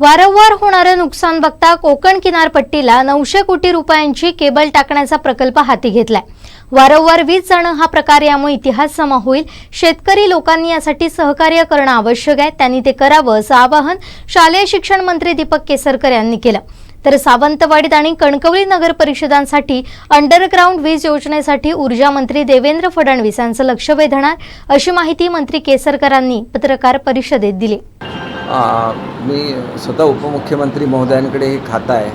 वारंवार होणारं नुकसान बघता कोकण किनारपट्टीला नऊशे कोटी रुपयांची केबल टाकण्याचा प्रकल्प हाती घेतलाय. वारंवार वीज जाणं हा प्रकार यामुळे इतिहास समा होईल. शेतकरी लोकांनी यासाठी सहकार्य करणं आवश्यक आहे. त्यांनी ते करावं असं आवाहन शालेय शिक्षण मंत्री दीपक केसरकर यांनी केलं. तर सावंतवाडीत आणि कणकवली नगर परिषदांसाठी अंडरग्राऊंड वीज योजनेसाठी ऊर्जा मंत्री देवेंद्र फडणवीस यांचं लक्ष वेधणार अशी माहिती मंत्री केसरकरांनी पत्रकार परिषदेत दिली. मी स्वतः उपमुख्यमंत्री महोदयांकडे हे खातं आहे.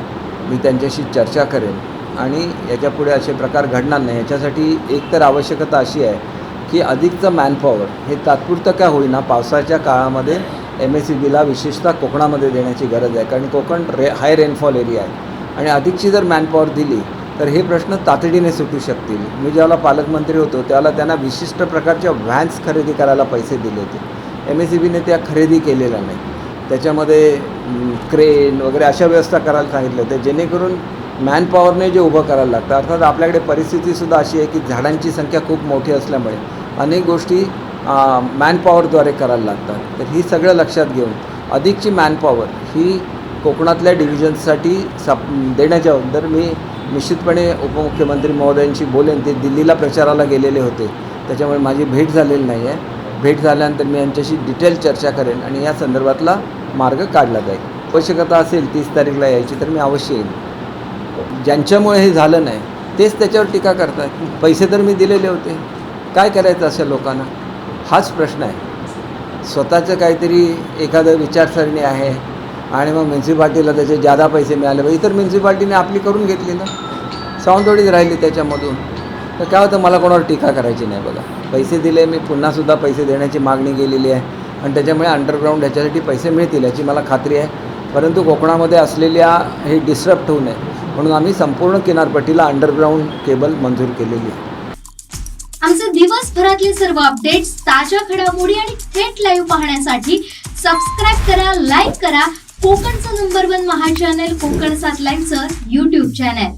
मी त्यांच्याशी चर्चा करेन. आणि याच्यापुढे असे प्रकार घडणार नाही. याच्यासाठी एकतर आवश्यकता अशी आहे की अधिकचं मॅनपॉवर हे तात्पुरतं का होईना पावसाच्या काळामध्ये एम एस सी बीला विशेषतः कोकणामध्ये देण्याची गरज आहे. कारण कोकण रे हाय रेनफॉल एरिया आहे. आणि अधिकची जर मॅनपॉवर दिली तर हे प्रश्न तातडीने सुटू शकतील. मी ज्याला पालकमंत्री होतो त्यावेळेला त्यांना विशिष्ट प्रकारच्या व्हॅन्स खरेदी करायला पैसे दिले होते. एम एस सी बीने त्या खरेदी केलेल्या नाही त्याच्यामध्ये क्रेन वगैरे अशा व्यवस्था करायला सांगितलं होतं जेणेकरून मॅनपॉवरने जे उभं करायला लागतं अर्थात आपल्याकडे परिस्थितीसुद्धा अशी आहे की झाडांची संख्या खूप मोठी असल्यामुळे अनेक गोष्टी मॅनपॉवरद्वारे करायला लागतात. तर ही सगळं लक्षात घेऊन अधिकची मॅनपॉवर ही कोकणातल्या डिव्हिजन्ससाठी साप देण्याच्या अगोदर मी निश्चितपणे उपमुख्यमंत्री महोदयांशी बोलेन. ते दिल्लीला प्रचाराला गेलेले होते. त्याच्यामुळे माझी भेट झालेली नाही आहे भेट झाल्यानंतर मी यांच्याशी डिटेल चर्चा करेन आणि या संदर्भातला मार्ग काढला जाईल. आवश्यकता असेल तीस तारीखला यायची तर मी अवश्य येईन. ज्यांच्यामुळे हे झालं नाही तेच त्याच्यावर टीका करतात. पैसे तर मी दिलेले होते. काय करायचं अशा लोकांना? हाच प्रश्न आहे. स्वतःचं काहीतरी एखादं विचारसरणी आहे आणि मग म्युन्सिपाल्टीला त्याचे जादा पैसे मिळाले पाहिजे इतर म्युन्सिपाल्टीने आपली करून घेतली ना? सावंतवाडीच राहिली त्याच्यामधून. तर काय होतं मला कोणावर टीका करायची नाही बघा. पैसे दिले मी पुन्हासुद्धा पैसे देण्याची मागणी केलेली आहे. आणि त्याच्यामुळे अंडरग्राऊंड ह्याच्यासाठी पैसे मिळतील याची मला खात्री आहे. परंतु कोकणामध्ये असलेल्या हे डिस्टर्ब होऊ नये. म्हणून आम्ही संपूर्ण किनारपट्टीला अंडरग्राऊंड केबल मंजूर केलेली आहे. आमचे दिवसभरातले सर्व अपडेट्स ताज्या घडामोडी आणि थेट लाईव्ह पाहण्यासाठी सबस्क्राईब करा लाईक करा. कोकणचं नंबर वन महा चॅनल कोकण सात लाईनचं युट्यूब चॅनल